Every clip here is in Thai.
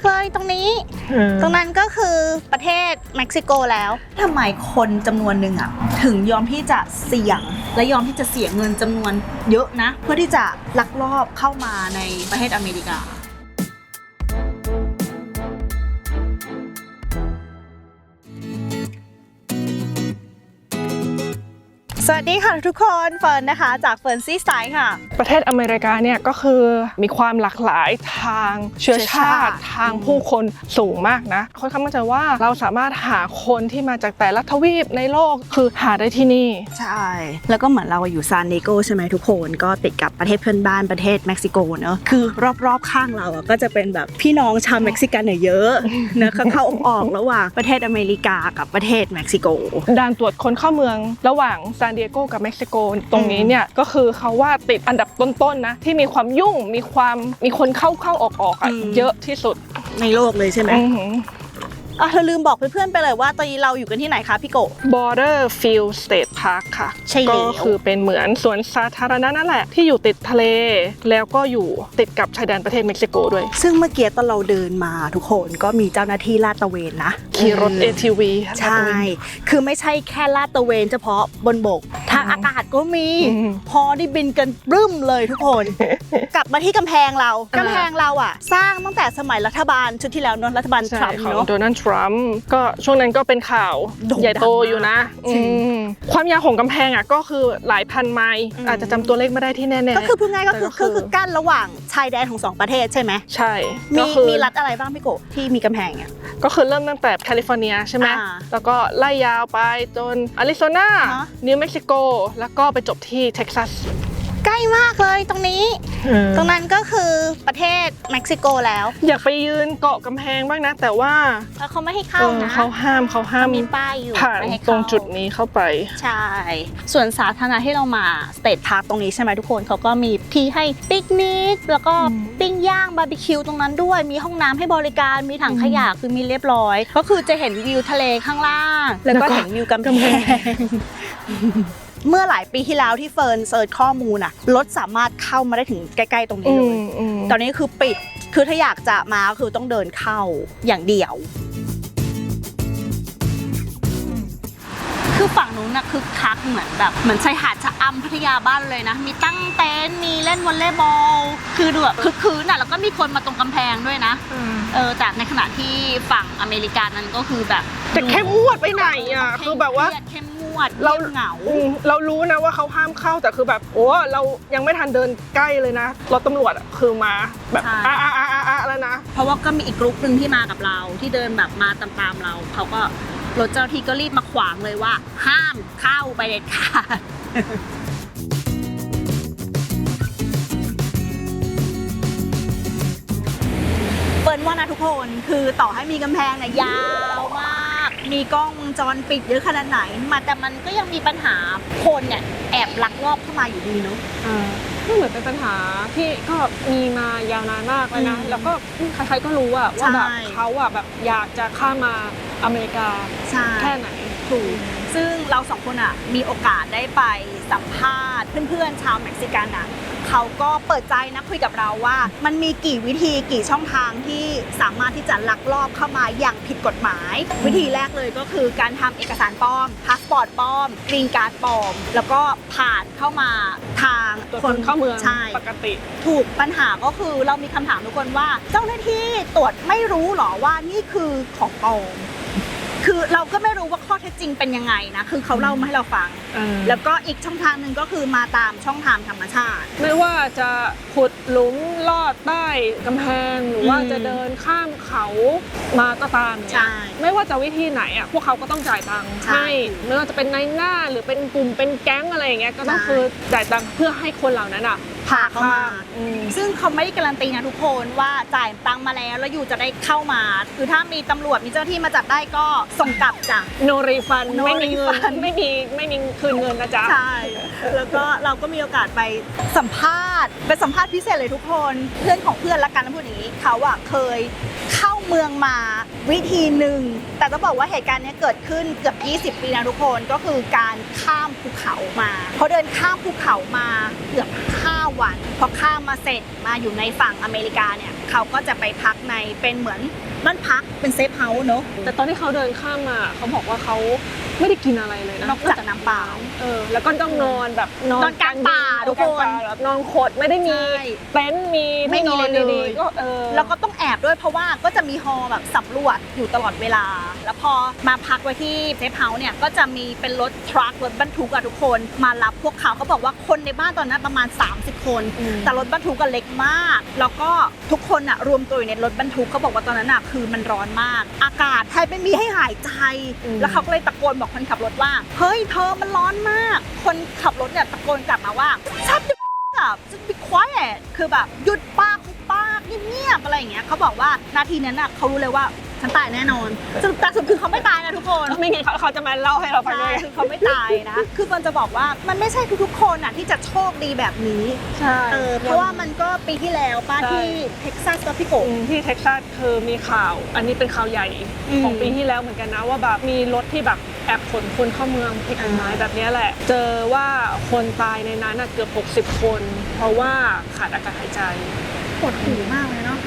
ากเลยตรงนี้ ตรงนั้นก็คือประเทศเม็กซิโกแล้วทำไมคนจำนวนหนึ่งอะถึงยอมที่จะเสี่ยง และยอมที่จะเสียเงินจำนวนเยอะนะ เพื่อที่จะลักลอบเข้ามาในประเทศอเมริกา สวัสดีค่ะทุกคนเฟิร์นนะคะ จากเฟิร์นซีไซด์ค่ะ ประเทศอเมริกาเนี่ยก็คือมีความหลากหลายทางเชื้อชาติเชื้อชาติทางผู้คนสูงมากนะค่อนข้างมั่นใจว่าเราสามารถหาคนที่มาจากแต่ละทวีปในโลกคือหาได้ที่นี่ ใช่ แล้วก็เหมือนเราอยู่ซานดิเอโกใช่ไหมทุกคนก็ติดกับประเทศเพื่อนบ้านประเทศเม็กซิโกเนอะคือรอบๆข้างเราอะก็จะเป็นแบบพี่น้องชาวเม็กซิกันเนี่ยเยอะนะเข้าเข้าออกๆระหว่างประเทศอเมริกากับประเทศเม็กซิโกด่านตรวจคนเข้าเมืองระหว่างซานดิเอโกกับเม็กซิโกตรงนี้เนี่ยก็คือเขาว่าติดอันดับต้นๆนะที่มีความยุ่งมีความมีคนเข้าเข้าออกออกๆอะอืมเยอะที่สุดในโลกเลยใช่ไหม อือหืออะเธอลืมบอกเพื่อนๆไปเลยว่าตอนนี้เราอยู่กันที่ไหนคะพี่โก Border Field State Park ค่ะ ใช่แล้ว ก็คือเป็นเหมือนสวนสาธารณะนั่นแหละที่อยู่ติดทะเล แล้วก็อยู่ติดกับชายแดนประเทศเม็กซิโกด้วย ซึ่งเมื่อกี้ตอนเราเดินมาทุกคนก็มีเจ้าหน้าที่ลาดตระเวนนะขี่รถเออ ATV ใช่ คือไม่ใช่แค่ลาดตระเวน เฉพาะบนบก ทางอากาศก็มี อืมพอได้บินกันรึมเลยทุกคน กลับมาที่กำแพงเรากำแพงเราอะ สร้างตั้งแต่สมัยรัฐบาลชุดที่แล้วเนอะรัฐบาลทใช่รัมป์ของเนาะ โดนัลด์ทรัมป์ก็ช่วงนั้นก็เป็นข่าวโด่งดังใหญ่โตอยู่นะจริงอืมความยาวของกำแพงอะก็คือหลายพันไมล์อืมอาจจะจำตัวเลขไม่ได้ที่แน่ๆก็คือพูดง่ายก็คือแต่ก็คืคืออคือกั้นระหว่างชายแดนของสองประเทศใช่ไหมใช่มีก็คือมีรัฐอะไรบ้างพี่โกที่มีกำแพงอะก็คือเริ่มตั้งแต่แคลิฟอร์เนียใช่ไหมอ่าแล้วก็ไล่ยาวไปจนอาริโซนาฮะนิวเม็กซิโกแล้วก็ไปจบที่เท็กซัสใกล้ มากเลยตรงนี้ตรงนั้นก็คือประเทศเม็กซิโกแล้วอยากไปยืนเกาะกำแพงบ้างนะ แต่ว่าแล้วเขาไม่ให้เข้าเออนะเขาห้ามเขาห้ามมีป้ายอยู่ผ่านไม่ให้ตรเข้างจุดนี้เข้าไป ใช่ส่วนสาธารณะที่เรามาสเตทพาร์คตรงนี้ใช่ไหมทุกคนเขาก็มีที่ให้ปิกนิกแล้วก็อืมปิ้งย่างบาร์บีคิวตรงนั้นด้วย มีห้องน้ำให้บริการมีถังขยะคือมีเรียบร้อย ก็คือจะเห็นวิวทะเลข้างล่าง แล้วก็เห็นวิวกำแพง เมื่อหลายปีที่แล้วที่เฟิร์นเซิร์ชข้อมูลอะรถสามารถเข้ามาได้ถึงใกล้ๆตรงนี้อืเลยมอืมตอนนี้คือปิดคือถ้าอยากจะมาก็คือต้องเดินเข้าอย่างเดียว คือฝั่งนู้นน่ะคือคักเหมือนแบบเหมือนชายหาดชะอำพัทยาบ้านเลยนะ มีตั้งเต็นท์มีเล่นวอลเลย์บอล คือดูแบบคึกคืนน่ะแล้วก็มีคนมาตรงกำแพงด้วยนะเออแต่ในขณะที่ฝั่งอเมริกานั้นก็คือแบบแต่เข้มงวดไปไหนอะคือแบบว่าเข้มง วดเราเงียบเหงาอืมเรารู้นะว่าเขาห้ามเข้าแต่คือแบบโอ้เรายังไม่ทันเดินใกล้เลยนะรถตำรวจอะคือมาแบบใช่อะอะอะอะอะแล้วนะ เพราะว่าก็มีอีกกลุ่มหนึ่งที่มากับเราที่เดินแบบมาตามๆเราเขาก็รถเจ้าหน้าที่ก็รีบมาขวางเลยว่า ห้ามเข้าไปเด็ดขาดเปิดว่านะทุกคนคือต่อให้มีกำแพงเนี่ยยาวมาก มีกล้องวงจรปิดเยอะขนาดไหน มาแต่มันก็ยังมีปัญหาคนเนี่ยแอบลักลอบเข้ามาอยู่ดีเนาะก็เหมือนเป็นปัญหาที่ก็มีมายาวนานมากแล้วนะ อืมแล้วก็ใครๆก็รู้อะว่าแบบใช่ เขาอะแบบอยากจะข้ามมาอเมริกาใช่ แค่ไหนถูก ซึ่งเราสองคนอะมีโอกาสได้ไปสัมภาษณ์เพื่อนๆชาวเม็กซิกันอะ เขาก็เปิดใจนะคุยกับเราว่า มันมีกี่วิธีกี่ช่องทางที่สามารถที่จะลักลอบเข้ามาอย่างผิดกฎหมาย วิธีแรกเลยก็คือการทำเอกสารปลอมพาสปอร์ตปลอมกรีนการ์ดปลอม แล้วก็ผ่านเข้ามาทางคนเข้าเมืองใช่ปกติ ถูกปัญหาก็คือเรามีคำถามทุกคนว่า เจ้าหน้าที่ตรวจไม่รู้หรอว่านี่คือของปลอม คือเราก็ไม่รู้ว่าข้อเท็จจริงเป็นยังไงนะ คือเขาเล่ามาให้เราฟังแล้วก็อีกช่องทางหนึ่งก็คือมาตามช่องทางธรรมชาติ ไม่ว่าจะขุดหลุมลอดใต้กำแพงหรือว่าอืมจะเดินข้ามเขามาก็ตามเนี่ยใช่ไม่ว่าจะวิธีไหนอะพวกเขาก็ต้องจ่ายตังค์ใช่ให้ไม่ว่าจะเป็นในหน้าหรือเป็นกลุ่มเป็นแก๊งอะไรอย่างเงี้ยก็ต้องใช่ คือจ่ายตังค์เพื่อให้คนเหล่านั้นอะ พาเข้ามา อืมซึ่งเขาไม่ได้การันตีนะทุกคนว่าจ่ายตังค์มาแล้วแล้วอยู่จะได้เข้ามาคือถ้ามีตำรวจมีเจ้าหน้าที่มาจับได้ก็ส่งกลับจ้ะ โนรีฟัน No ไม่มีเงิน refund ไม่มีไม่มีคืนเงินนะจ๊ะ ใช่ แล้วก็เราก็มีโอกาสไปสัมภาษณ์เป็นสัมภาษณ์พิเศษเลยทุกคน เพื่อนของเพื่อนละกันนะพูดอย่างนี้เขาอะเคยเข้าเมืองมาวิธีหนึ่ง แต่ต้องบอกว่าเหตุการณ์นี้เกิดขึ้นเกือบ 20 ปีนะทุกคนก็คือการข้ามภูเขามาเขาเดินข้ามภูเขามาเกือบ 5 วันพอข้ามมาเสร็จมาอยู่ในฝั่งอเมริกาเนี่ยเขาก็จะไปพักในเป็นเหมือนบ้านพักเป็นเซฟเฮาส์เนอะแต่ตอนที่เขาเดินข้ามมาเขาบอกว่าเขา ไม่ได้กินอะไรเลยนะนอกจากน้ำเปล่า เออแล้วก็ต้องนอนแบบนอนนอนกลางป่าทุกคนนอนกลางป่าแบบนอนขดไม่ได้มีใช่เต็นท์มีไม่มีที่นอนเลยเลยดีๆก็เออแล้วก็ต้องแอบด้วยเพราะว่าก็จะมีฮอแบบสำรวจอยู่ตลอดเวลา แล้วพอมาพักไว้ที่เซฟเฮาส์เนี่ยก็จะมีเป็นรถทรัครถบรรทุกอะทุกคนมารับพวกเขาเขาบอกว่าคนในบ้านตอนนั้นประมาณ 30 คนอืมแต่รถบรรทุกก็เล็กมาก แล้วก็ทุกคนอะรวมตัวอยู่ในรถบรรทุกเขาบอกว่าตอนนั้นอะคือมันร้อนมาก อากาศแทบไม่มีให้หายใจ แล้วเขาก็เลยตะโกนบอกคนขับรถว่าเฮ้ยเธอมันร้อนมาก คนขับรถเนี่ยตะโกนกลับมาว่าชัดแบบจะไปควายคือแบบหยุดปากหุบปากเงียบๆอะไรอย่างเงี้ยเขาบอกว่านาทีนั้นน่ะเขารู้เลยว่า ฉันตายแน่นอนสรุปแต่สุดคือเขาไม่ตายนะทุกคนไม่งั้นเขาเขาจะมาเล่าให้เราฟังใช่ด้วยคือเขาไม่ตายนะ คือมันจะบอกว่ามันไม่ใช่ทุกๆคนน่ะที่จะโชคดีแบบนี้ใช่เออเพราะว่ามันก็ปีที่แล้วป้าใช่ที่เท็กซัสกับพี่โกอืมที่เท็กซัสคือมีข่าว อันนี้เป็นข่าวใหญ่อืมของปีที่แล้วเหมือนกันนะว่าแบบมีรถที่แบบแอบขนคนเข้าเมืองผิดกฎหมายแบบเนี้ยแหละ เจอว่าคนตายในนั้นน่ะเกือบ 60 คน เพราะว่าขาดอากาศหายใจปวดหูมากเลยเนาะ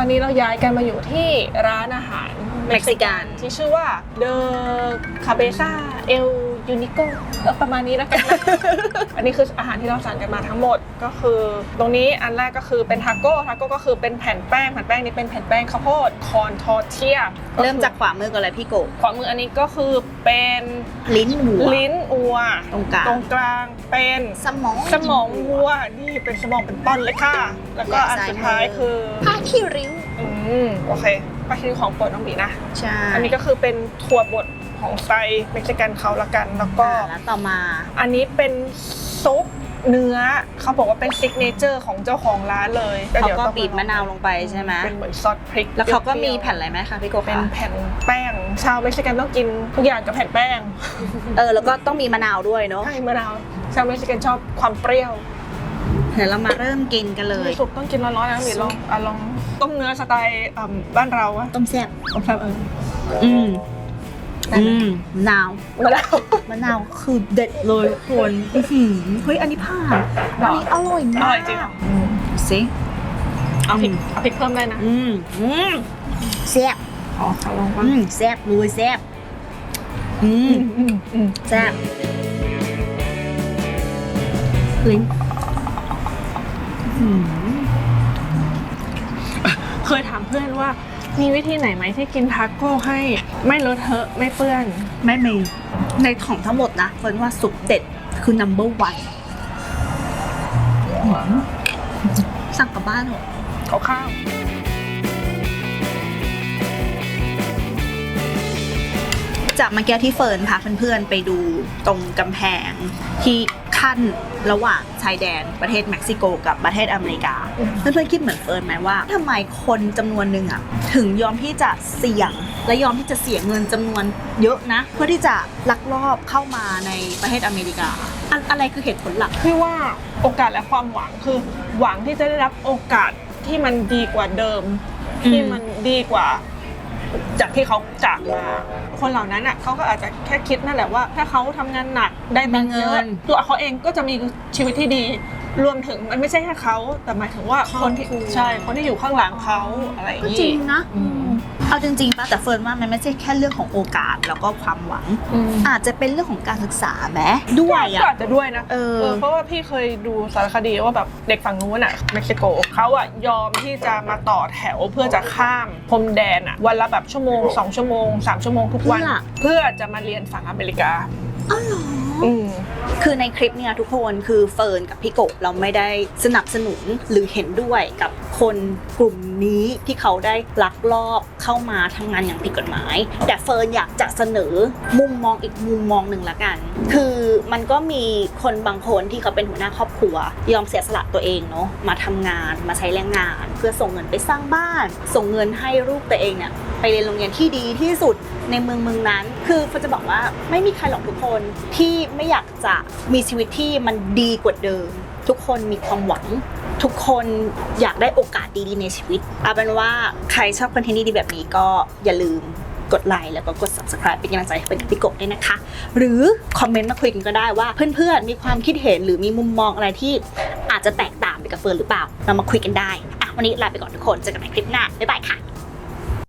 ตอนนี้เราย้ายกันมาอยู่ที่ร้านอาหารเม็กซิกันที่ชื่อว่า The Cabeza El Unico เอ อประมาณนี้แล้วกันนะอันนี้คืออาหารที่เราสั่งกันมาทั้งหมดก็คือ ตรงนี้อันแรกก็คือเป็นทาโก้ทาโก้ก็คือเป็นแผ่นแป้งแผ่นแป้งนี้เป็นแผ่นแป้งข้าวโพดคอนทอร์เทียเริ่มจากขวามือก่อนเลยพี่โกขวามืออันนี้ก็คือเป็นลิ้นหัวลิ้นอัวตรงกลางตรงกลางเป็นสมองสมองวัวนี่เป็นสมองเป็นต้นเลยค่ะ แล้วก็อันสุดท้ายคือผ้าขี้ริ้วอืมโอเคไปที่ของโปรดน้องบีนะ ใช่ อันนี้ก็คือเป็นถั่วบด ของไซเม็กซิกันเขาละกัน แล้วก็อ่าแล้วต่อมา อันนี้เป็นซุปเนื้อเขาบอกว่าเป็นซิกเนเจอร์ของเจ้าของร้านเลยเขาดี๋ยวก็ต้องบีบมะนาวลงไปใช่ไหมเป็นเหมือนซอสพริก แล้วเขาก็มีปรี้ยวๆแผ่นอะไรไหมคะพี่โกเป็นคะแผ่นแป้ง ชาวเม็กซิกันต้องกินทุกอย่างกับแผ่นแป้ง เออแล้วก็ต้องมีมะนาวด้วยเนาะใช่มะนาวชาวเม็กซิกันชอบความเปรี้ยวเดี๋ยวเรามาเริ่มกินกันเลยสุกต้องกินร้อนๆนะมีลองอะลองต้มเนื้อสไตล์อ่ำบ้านเราอะต้มแซ่บต้มแซ่บเอออืม อืมมะนาวมาแล้วมะนาวคือเด็ดเลยทุกคนอื้อหือเฮ้ยอันนี้ผ่านอันนี้อร่อยอมากร่อยจริงสิเอาพริกเอาพริกเพิ่มได้นะอืมอืมแซ่บอ๋อขอลองว่าอืมแซ่บเลยแซ่บอืมอืมอืมแซ่บลิ้นอื้อหือเคยถามเพื่อนว่า มีวิธีไหนไหมที่กินทาโก้ให้ไม่เลอะเทอะไม่เปื้อน ไม่มีในของทั้งหมดนะเฟิร์นว่าสุดเด็ดคือ number one หืมสั่งกลับบ้านเหรอขอข้าวจากเมื่อกี้ที่เฟิร์นพาเพื่อนๆไปดูตรงกำแพงที่ ขั้นระหว่างชายแดนประเทศเม็กซิโกกับประเทศอเมริกาอืมเพื่อนๆคิดเหมือนเฟิร์นไหมว่าทำไมคนจำนวนหนึ่งอะถึงยอมที่จะเสี่ยง และยอมที่จะเสียเงินจำนวนเยอะนะ เพื่อที่จะลักลอบเข้ามาในประเทศอเมริกาอันอะไรคือเหตุผลหลักพี่ว่าโอกาสและความหวังคือหวังที่จะได้รับโอกาสที่มันดีกว่าเดิมอืมที่มันดีกว่า จากที่เขาจากมาคนเหล่านั้นอะเขาก็อาจจะแค่คิดนั่นแหละว่า ถ้าเขาทำงานหนักได้ตังค์เยอะตัวเขาเองก็จะมีชีวิตที่ดี รวมถึงมันไม่ใช่แค่เขาแต่หมายถึงว่าคนที่ใช่คนที่อยู่ข้างหลังเขาอะไรอย่างก็นี้จริงนะอืม เอาจริงๆป่ะแต่เฟิร์นว่ามันไม่ใช่แค่เรื่องของโอกาสแล้วก็ความหวังอืมอาจจะเป็นเรื่องของการศึกษาไหมด้วยก็อะ อาจจะด้วยนะเออเออ เพราะว่าพี่เคยดูสารคดีว่าแบบเด็กฝั่งนู้นอะเม็กซิโกเขาอะยอมที่จะมาต่อแถวเพื่อจะข้ามพรมแดนอะวันละแบบชั่วโมงสองชั่วโมงสามชั่วโมงทุกวัน เพื่อจะมาเรียนฝั่งอเมริกาอ๋อเหรออืม คือในคลิปเนี่ยทุกคนคือเฟิร์นกับพี่กบเราไม่ได้สนับสนุนหรือเห็นด้วยกับ คนกลุ่มนี้ที่เขาได้ลักลอบเข้ามาทำงานอย่างผิดกฎหมาย แต่เฟิร์นอยากจะเสนอมุมมองอีกมุมมองหนึ่งละกัน คือมันก็มีคนบางคนที่เขาเป็นหัวหน้าครอบครัว ยอมเสียสละตัวเองเนาะมาทำงานมาใช้แรงงาน เพื่อส่งเงินไปสร้างบ้าน ส่งเงินให้ลูกตัวเองเนี่ยไปเรียนโรงเรียนที่ดีที่สุดในเมืองเมืองนั้น คือเฟิร์นจะบอกว่าไม่มีใครหรอกทุกคนที่ไม่อยากจะมีชีวิตที่มันดีกว่าเดิม ทุกคนมีความหวัง ทุกคนอยากได้โอกาสดีๆในชีวิตเอาเป็นว่าใครชอบคอนเทนต์ดีๆแบบนี้ก็อย่าลืมกดไลค์แล้วก็กด subscribe เป็นกำลังใจให้เป็นกับพี่กบด้วยนะคะ หรือคอมเมนต์มาคุยกันก็ได้ว่าเพื่อนๆ มีความคิดเห็นหรือมีมุมมองอะไรที่อาจจะแตกต่างไปกับเฟิร์นหรือเปล่า เรามาคุยกันได้ อะ วันนี้ลาไปก่อนทุกคน เจอกันใหม่คลิปหน้า บ๊ายบายค่ะ